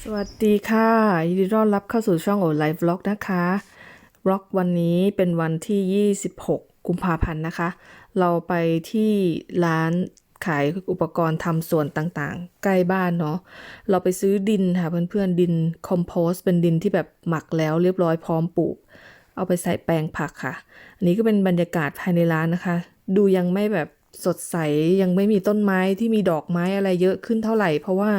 สวัสดีค่ะ ยินดีต้อนรับเข้าสู่ช่องโอไลฟ์วล็อกนะคะวล็อกวันนี้เป็นวันที่ 26 กุมภาพันธ์นะคะ เราไปที่ร้านขายอุปกรณ์ทำสวนต่างๆ ใกล้บ้านเนาะเราไปซื้อดินค่ะเพื่อนๆ ดินคอมโพสเป็นดินที่แบบหมักแล้วเรียบร้อยพร้อมปลูก เอาไปใส่แปลงผักค่ะ อันนี้ก็เป็นบรรยากาศภายในร้านนะคะ ดูยังไม่แบบสดใสยังไม่มีต้นไม้ที่มีดอกไม้อะไรเยอะขึ้นเท่าไหร่ เพราะว่า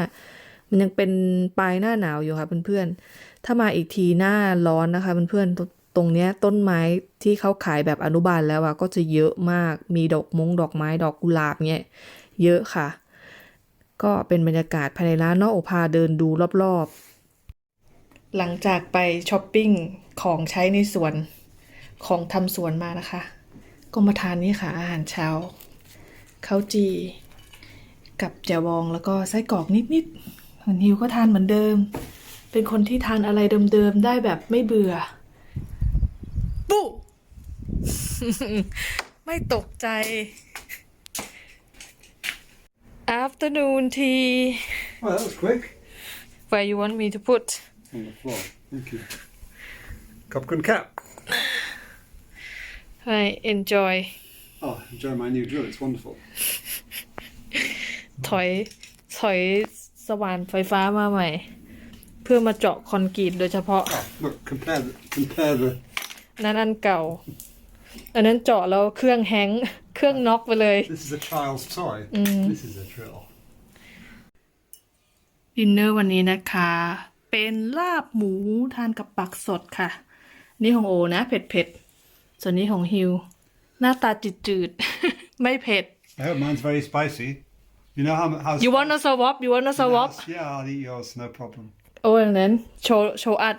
มันยังเป็นปลายหน้าหนาวอยู่ค่ะเพื่อนๆถ้ามาอีกทีหน้าร้อนนะคะเพื่อนๆตรงเนี้ยต้นไม้ที่เขาขายแบบอนุบาลแล้วอะก็จะเยอะมากมีดอกมงดอกไม้ดอกกุหลาบเนี่ยเยอะค่ะ ก็เป็นบรรยากาศภายในร้านนอกโอพาเดินดูรอบๆ หลังจากไปช้อปปิ้งของใช้ในสวนของทำสวนมานะคะ ก็มาทานนี่ค่ะ อาหารเช้าข้าวจี กับแจ่วบองแล้วก็ไส้กรอกนิดๆเหมือนฮิวก็ทานเหมือนเดิม เป็นคนที่ทานอะไรเดิมๆได้แบบไม่เบื่อปุ๊ไม่ตกใจ afternoon tea Oh, that was quick. where you want me to put On the floor. Thank you. Copcon cap. I enjoy Oh, enjoy my new drill. It's wonderful. ถอยถอยสว่านไฟฟ้ามาใหม่ เพื่อมาเจาะคอนกรีตโดยเฉพาะ Look, compare the, compare the. อันนั้นอันเก่า อันนั้นเจาะแล้วเครื่องแฮงก์เครื่องน็อกไปเลย This is a child's toy. This is a drill. ดินเนอร์วันนี้นะคะ เป็นลาบหมูทานกับปักสดค่ะ นี่ของโอนะ เผ็ดเผ็ดๆ ส่วนนี้ของฮิว หน้าตาจืดๆ ไม่เผ็ด I hope mine's very spicy. You know how how. you want a swap you want a swap Yes, Yeah, I'll eat yours. No problem. โอ้ยนั้นโชว์โชว์อัด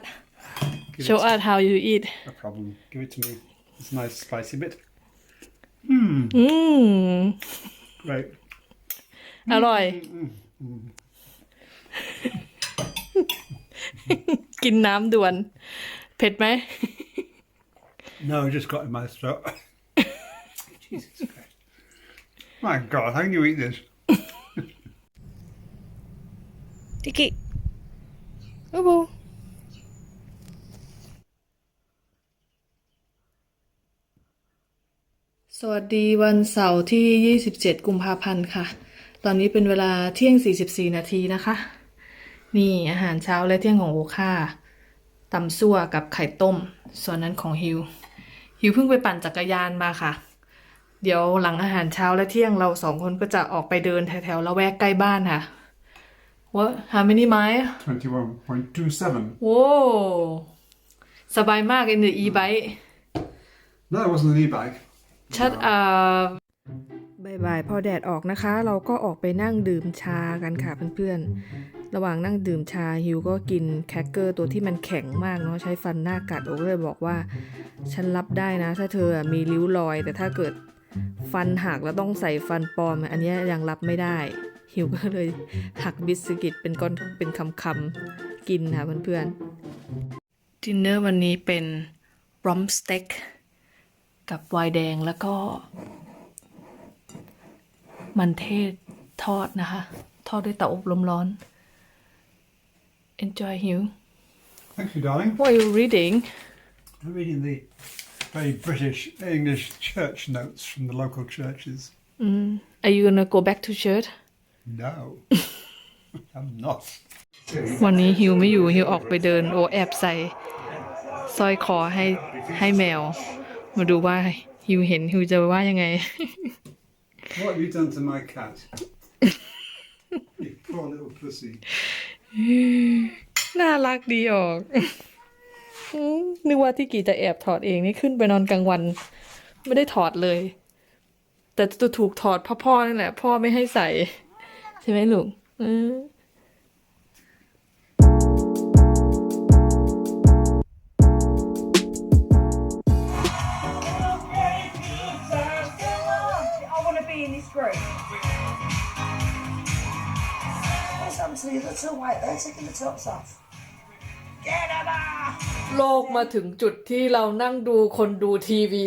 Give โชว์ it, อัด how you eat no problem. Give it to me. It's a nice spicy bit. อืม Great. อร่อย กินน้ำด่วน เผ็ดไหม No, it just got in my throat. Jesus Christ. My God, how can you eat this? ทิกิโอ้โหสวัสดีวันเสาร์ที่ 27 กุมภาพันธ์ค่ะ ตอนนี้เป็นเวลาเที่ยง 44 นาทีนะคะ นี่อาหารเช้าและเที่ยงของโอค่าตำซั่วกับไข่ต้ม ส่วนนั้นของฮิว ฮิวเพิ่งไปปั่นจักรยานมาค่ะ เดี๋ยวหลังอาหารเช้าและเที่ยงเราสองคนก็จะออกไปเดินแถวๆละแวกใกล้บ้านค่ะ What how many mile 21.27. โว้สบายมาก in the e-bike No, it wasn't an e-bike. ชัดอ่า บายบายพอแดดออกนะคะ เราก็ออกไปนั่งดื่มชากันค่ะเพื่อนๆ ระหว่างนั่งดื่มชาฮิวก็กินแคคเกอร์ตัวที่มันแข็งมากเนาะใช้ฟันหน้ากัดโอก็เลยบอกว่า ฉันรับได้นะ ถ้าเธอมีริ้วรอย แต่ถ้าเกิดฟันหักแล้วต้องใส่ฟันปลอม อันนี้ยยังรับไม่ได้ ฮิวก็เลยหักบิสกิตเป็นก้อนเป็นคำๆกินค่ะเพื่อนๆดินเนอร์วันนี้เป็นรอมสเต็กกับไวน์แดงแล้วก็ มันเทศทอดนะคะ ทอดด้วยเตาอบลมร้อน Enjoy Hugh Thank you, darling. What are you reading I'm reading the very British English church notes from the local churches. Are you gonna go back to church No, I'm not. วันนี้ฮิวไม่อยู่ฮิวออกไปเดินโอแอบใส่สร้อยคอให้ให้แมว มาดูว่าฮิวเห็นฮิวจะว่ายังไง What have you done to my cat? you poor little pussy. น่ารักดีออกนึกว่าที่กีจะแอบถอดเองนี่ขึ้นไปนอนกลางวัน ไม่ได้ถอดเลย แต่จะถูกถอดพ่อพ่อนั่นแหละ พ่อไม่ให้ใส่ ใช่ไหมลูกอือ There's obviously the two white, they're taking the tops off. Get them off! โลกมาถึงจุดที่เรานั่งดูคนดูทีวี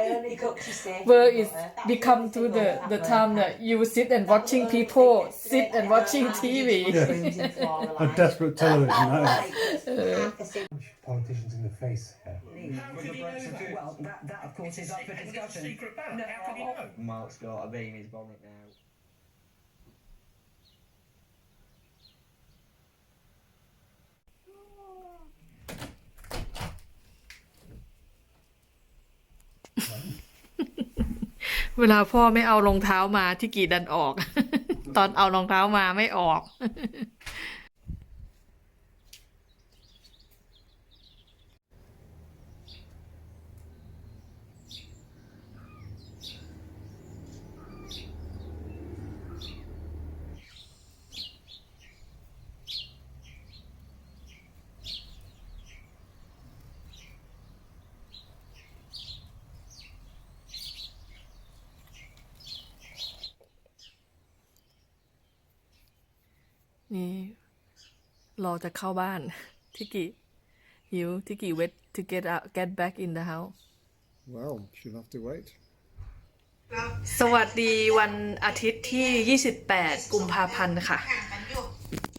I only He cooks you safe. where it become to the the time that you sit and watching people sit and watching TV A desperate television, that is. politicians in the face. Well, that, that of course is up for discussion. Mark's got a bee in his bonnet now. เวลาพ่อไม่เอารองเท้ามาที่กีดันออก ตอนเอารองเท้ามาไม่ออก นี่ รอจะเข้าบ้าน ทิกิหิวทิกิ wait to get out get back in the house Well, she'll have to wait. สวัสดีวันอาทิตย์ที่ 28 กุมภาพันธ์ค่ะ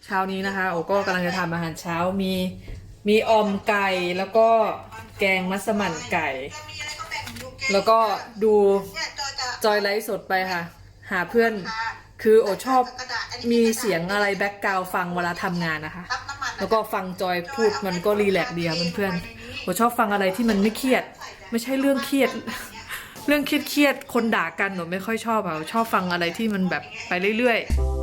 เช้านี้นะคะ โอก็กำลังจะทำอาหารเช้ามีมีออมไก่แล้วก็แกงมัสมั่นไก่ แล้วก็ดูจอยไลฟ์สดไปค่ะ หาเพื่อนคือโอชอบ มีเสียงอะไรแบ็กกราวฟังเวลาทำงานนะคะ แล้วก็ฟังจอยพูดมันก็รีแลกซ์ดีค่ะเพื่อนๆโอชอบฟังอะไรที่มันไม่เครียด ไม่ใช่เรื่องเครียด เรื่องเครียดๆคนด่ากันหนูไม่ค่อยชอบอะชอบฟังอะไรที่มันแบบไปเรื่อยๆ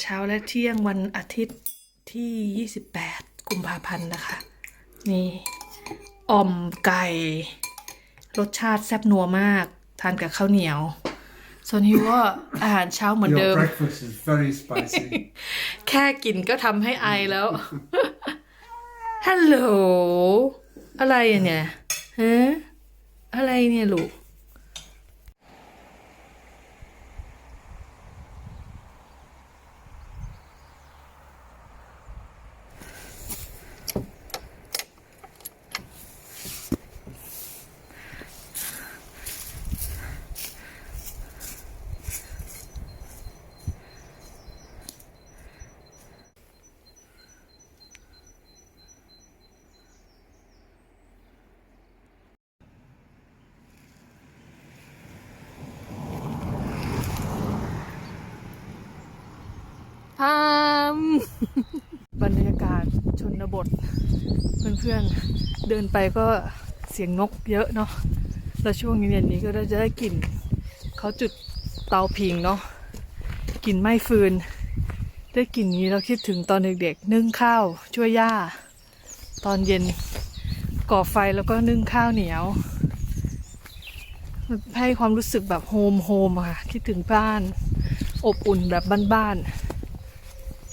เช้าและเที่ยงวันอาทิตย์ที่ 28 กุมภาพันธ์นะคะ นี่อ่อมไก่ รสชาติแซ่บนัวมาก ทานกับข้าวเหนียว ส่วนฮิวว่าอาหารเช้าเหมือนเดิ Your ม breakfast is very spicy. แค่กินก็ทำให้ไอแล้ว ฮัลโหล อะไรอะเนี่ยฮะอะไรเนี่ยลูก บรรยากาศชนบท เพื่อนๆ เดินไปก็เสียงนกเยอะเนาะแล้วช่วงเย็นนี้ก็จะได้กลิ่นเขาจุดเตาผิงเนาะกลิ่นไม้ฟืน ได้กลิ่นนี้เราคิดถึงตอนเด็กๆ นึ่งข้าวช่วยย่า ตอนเย็นก่อไฟแล้วก็นึ่งข้าวเหนียวให้ความรู้สึกแบบโฮมโฮมค่ะ คิดถึงบ้าน อบอุ่นแบบบ้านๆ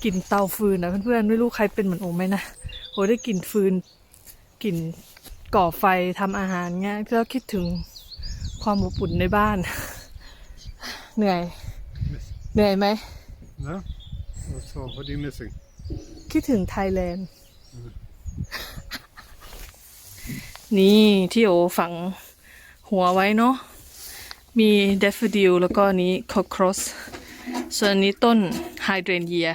กลิ่นเตาฟืนนะเพื่อนๆไม่รู้ใครเป็นเหมือนโอไหมนะโอได้กลิ่นฟืนกลิ่นก่อไฟทำอาหารเงี้ยแล้วคิดถึงความอบอุ่นในบ้าน เหนื่อย เหนื่อยไหม no? What's all? What are you missing? คิดถึงไทยแลนด์ นี่ที่โอฝังหัวไว้เนาะมีเดฟฟิลแล้วก็อันนี้คอครอสส่วนอันนี้ต้นไฮเดรนเยีย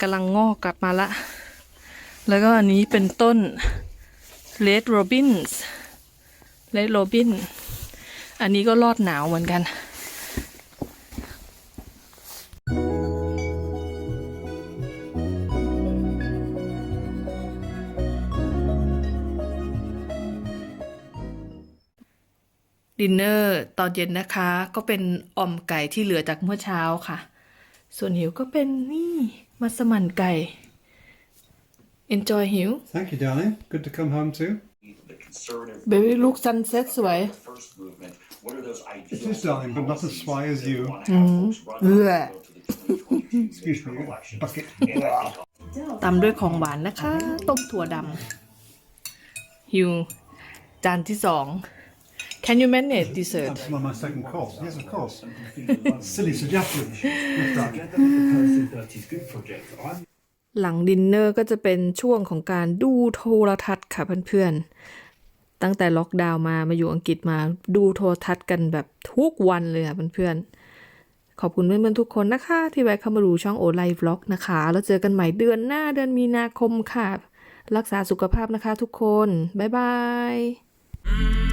กำลังงอกกลับมาละ แล้วก็อันนี้เป็นต้น red robins red robin อันนี้ก็รอดหนาวเหมือนกันดินเนอร์ตอนเย็นนะคะ ก็เป็นอ่อมไก่ที่เหลือจากเมื่อเช้าค่ะ ส่วนหิวก็เป็นนี่ มัสมั่นไก่ enjoy หิว Thank you, darling. Good to come home too. the conservative เบบี้ลูกซันเซ็ตสวย first movement. What are those It ideals? is, darling, but not as sly as you. want to have folks run Bleh. to the 2022 Excuse me. election? Bucket. And I think ตำด้วยของหวานนะคะ ต้มถั่วดำหิว จานที่สอง Can you manage dessert That's not my second course. Yes, of course. Silly suggestion. Yes, darling. หลังดินเนอร์ก็จะเป็นช่วงของการดูโทรทัศน์ค่ะเพื่อนๆ ตั้งแต่ล็อกดาวน์มามาอยู่อังกฤษมาดูโทรทัศน์กันแบบทุกวันเลยค่ะเพื่อนๆ ขอบคุณเพื่อนๆทุกคนนะคะ ที่แวะเข้ามาดูช่องโอไลฟ์ล็อกนะคะ แล้วเจอกันใหม่เดือนหน้าเดือนมีนาคมค่ะ รักษาสุขภาพนะคะทุกคน บ๊ายบาย